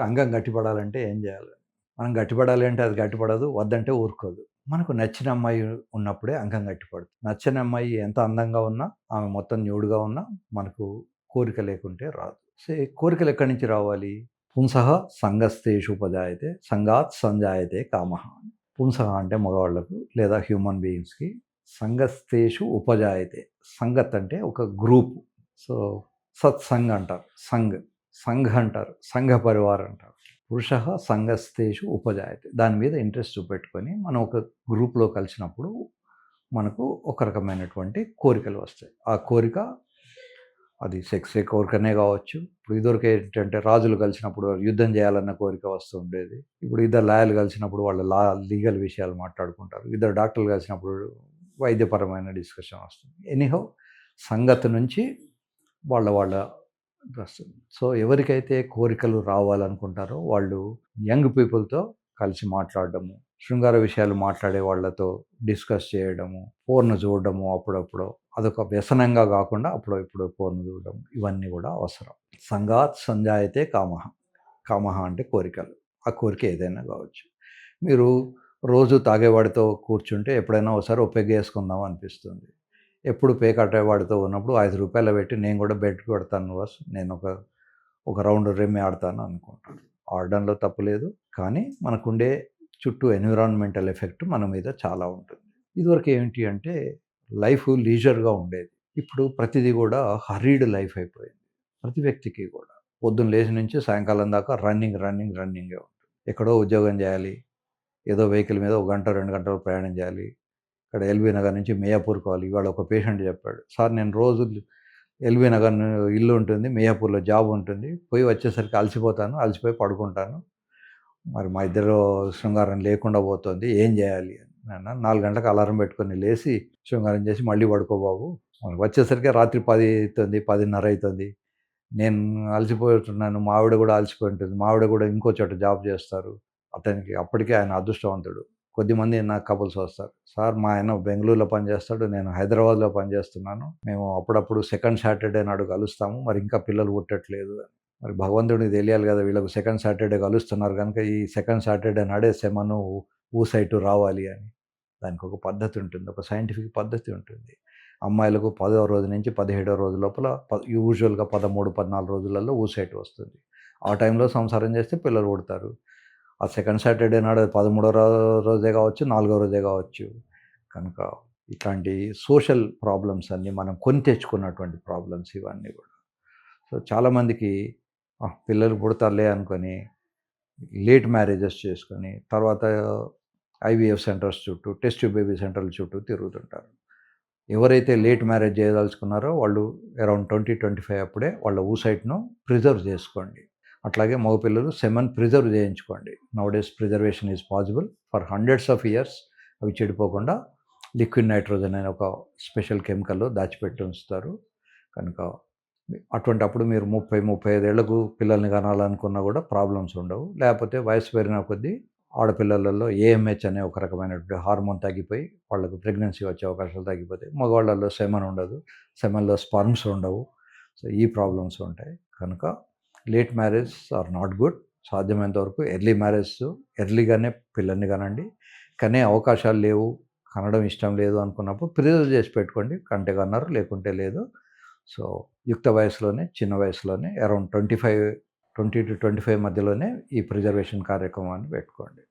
అంగం గట్టిపడాలంటే ఏం చేయాలి? మనం గట్టిపడాలి అంటే అది గట్టిపడదు వద్దంటే ఊరుకోదు. మనకు నచ్చిన అమ్మాయి ఉన్నప్పుడే అంగం గట్టిపడుతుంది. నచ్చిన అమ్మాయి ఎంత అందంగా ఉన్నా ఆమె మొత్తం న్యూడ్గా ఉన్నా మనకు కోరిక లేకుంటే రాదు. సో కోరికలు ఎక్కడి నుంచి రావాలి? పుంసహ సంగస్తేషు ఉపజాయతే సంగాత్ సంజాయతే కామహ పుంసహ అంటే మగవాళ్ళకు లేదా హ్యూమన్ బీయింగ్స్కి సంగస్తేషు ఉపజాయతే. సంగత్ అంటే ఒక గ్రూప్. సో సత్సంగ్ అంటారు. సంఘ్ సంఘ అంటారు సంఘ పరివార్ అంటారు. పురుష సంఘస్థేషు ఉపజాయతే. దాని మీద ఇంట్రెస్ట్ చూపెట్టుకొని మనం ఒక గ్రూప్లో కలిసినప్పుడు మనకు ఒక రకమైనటువంటి కోరికలు వస్తాయి. ఆ కోరిక అది సెక్సే కోరికనే కావచ్చు. ఇప్పుడు ఇదివరకు ఏంటంటే రాజులు కలిసినప్పుడు యుద్ధం చేయాలన్న కోరిక వస్తూ ఉండేది. ఇప్పుడు ఇద్దరు లాయర్లు కలిసినప్పుడు వాళ్ళ లా లీగల్ విషయాలు మాట్లాడుకుంటారు. ఇద్దరు డాక్టర్లు కలిసినప్పుడు వైద్యపరమైన డిస్కషన్ వస్తుంది. ఎనీహౌ సంగతి నుంచి వాళ్ళ వాళ్ళ సో ఎవరికైతే కోరికలు రావాలనుకుంటారో వాళ్ళు యంగ్ పీపుల్తో కలిసి మాట్లాడడము శృంగార విషయాలు మాట్లాడే వాళ్ళతో డిస్కస్ చేయడము ఫోన్ చూడడము అప్పుడప్పుడు అదొక వ్యసనంగా కాకుండా అప్పుడు ఇప్పుడు ఫోన్ చూడడం ఇవన్నీ కూడా అవసరం. సంగాత్ సంజాయితే కామహ. కామహ అంటే కోరికలు. ఆ కోరిక ఏదైనా కావచ్చు. మీరు రోజు తాగేవాడితో కూర్చుంటే ఎప్పుడైనా ఒకసారి ఒప్పెగేసుకుందాం అనిపిస్తుంది. ఎప్పుడు పే కట్టేవాడితో ఉన్నప్పుడు ఐదు రూపాయలు పెట్టి నేను కూడా బెడ్ పెడతాను బస్. నేను ఒక ఒక రౌండ్ రెమ్మి ఆడతాను అనుకుంటాను ఆడడంలో తప్పు లేదు. కానీ మనకుండే చుట్టూ ఎన్విరాన్మెంటల్ ఎఫెక్ట్ మన మీద చాలా ఉంటుంది. ఇదివరకు ఏంటి అంటే లైఫ్ లీజర్గా ఉండేది. ఇప్పుడు ప్రతిదీ కూడా హరీడ్ లైఫ్ అయిపోయింది. ప్రతి వ్యక్తికి కూడా. పొద్దున్న లేచి నుంచి సాయంకాలం దాకా రన్నింగ్ రన్నింగ్ రన్నింగే ఉంటుంది. ఎక్కడో ఉద్యోగం చేయాలి. ఏదో వెహికల్ మీద ఒక గంట రెండు గంటలు ప్రయాణం చేయాలి. ఇక్కడ ఎల్బీ నగర్ నుంచి మేయాపూర్ కావాలి. ఇవాళ ఒక పేషెంట్ చెప్పాడు సార్ నేను రోజు ఎల్బీ నగర్ ఇల్లు ఉంటుంది మేయాపూర్లో జాబ్ ఉంటుంది పోయి వచ్చేసరికి అలసిపోతాను అలసిపోయి పడుకుంటాను. మరి మా ఇద్దరు శృంగారం లేకుండా పోతుంది ఏం చేయాలి? అని నాలుగు గంటలకు అలారం పెట్టుకొని లేచి శృంగారం చేసి మళ్ళీ పడుకోబాబు వచ్చేసరికి రాత్రి పది అవుతుంది పదిన్నర అవుతుంది. నేను అలసిపోతున్నాను మావిడ కూడా అలసిపోయి ఉంటుంది మావిడ కూడా ఇంకో చోట జాబ్ చేస్తారు. అతనికి అప్పటికే ఆయన అదృష్టవంతుడు. కొద్దిమంది నాకు కపుల్స్ వస్తారు. సార్ మా ఆయన బెంగళూరులో పనిచేస్తాడు నేను హైదరాబాద్లో పనిచేస్తున్నాను. మేము అప్పుడప్పుడు సెకండ్ సాటర్డే నాడు కలుస్తాము. మరి ఇంకా పిల్లలు పుట్టట్లేదు మరి భగవంతుడికి తెలియాలి కదా వీళ్ళకు సెకండ్ సాటర్డే కలుస్తున్నారు కనుక ఈ సెకండ్ సాటర్డే నాడే సెమను ఊ సైటు రావాలి అని. దానికి ఒక పద్ధతి ఉంటుంది ఒక సైంటిఫిక్ పద్ధతి ఉంటుంది. అమ్మాయిలకు పదవ రోజు నుంచి పదిహేడో రోజు లోపల యూజువల్గా పదమూడు పద్నాలుగు రోజులలో ఊసైట్ వస్తుంది. ఆ టైంలో సంసారం చేస్తే పిల్లలు పుడతారు. ఆ సెకండ్ సాటర్డే నాడు పదమూడో రోజే కావచ్చు నాలుగో రోజే కావచ్చు. కనుక ఇట్లాంటి సోషల్ ప్రాబ్లమ్స్ అన్నీ మనం కొని తెచ్చుకున్నటువంటి ప్రాబ్లమ్స్ ఇవన్నీ కూడా. సో చాలామందికి పిల్లలు పుడతారులే అనుకొని లేట్ మ్యారేజెస్ చేసుకొని తర్వాత ఐవీఎఫ్ సెంటర్స్ చుట్టూ టెస్ట్ బేబీ సెంటర్ల చుట్టూ తిరుగుతుంటారు. ఎవరైతే లేట్ మ్యారేజ్ చేయదలుచుకున్నారో వాళ్ళు అరౌండ్ ట్వంటీ ట్వంటీ ఫైవ్ అప్పుడే వాళ్ళ ఊసైట్ను ప్రిజర్వ్ చేసుకోండి. అట్లాగే మగపిల్లలు సెమన్ ప్రిజర్వ్ చేయించుకోండి. Nowadays preservation is possible for hundreds of years అవి చెడిపోకుండా లిక్విడ్ నైట్రోజన్ అనే ఒక స్పెషల్ కెమికల్ దాచిపెట్టి ఉంచుతారు. కనుక అటువంటి అప్పుడు మీరు ముప్పై ముప్పై ఐదేళ్ళకు పిల్లల్ని కనాలనుకున్నా కూడా ప్రాబ్లమ్స్ ఉండవు. లేకపోతే వయసు పెరిగిన కొద్దీ ఆడపిల్లలలో ఏఎంహెచ్ అనే ఒక రకమైనటువంటి హార్మోన్ తగ్గిపోయి వాళ్ళకు ప్రెగ్నెన్సీ వచ్చే అవకాశాలు తగ్గిపోతాయి. మగవాళ్ళల్లో సెమన్ ఉండదు. సెమన్లో స్పర్మ్స్ ఉండవు. సో ఈ ప్రాబ్లమ్స్ ఉంటాయి. కనుక late marriage are not good సాధ్యమైనంత వరకు ఎర్లీ మ్యారేజ్ ఎర్లీగానే పిల్లల్ని కనండి. కానీ అవకాశాలు లేవు. కనడం ఇష్టం లేదు అనుకున్నప్పుడు ప్రిజర్వ్ చేసి పెట్టుకోండి. కంటే కన్నారు లేకుంటే లేదు. సో యుక్త వయసులోనే చిన్న వయసులోనే around twenty five twenty two twenty five మధ్యలోనే ఈ ప్రిజర్వేషన్ కార్యక్రమాన్ని పెట్టుకోండి.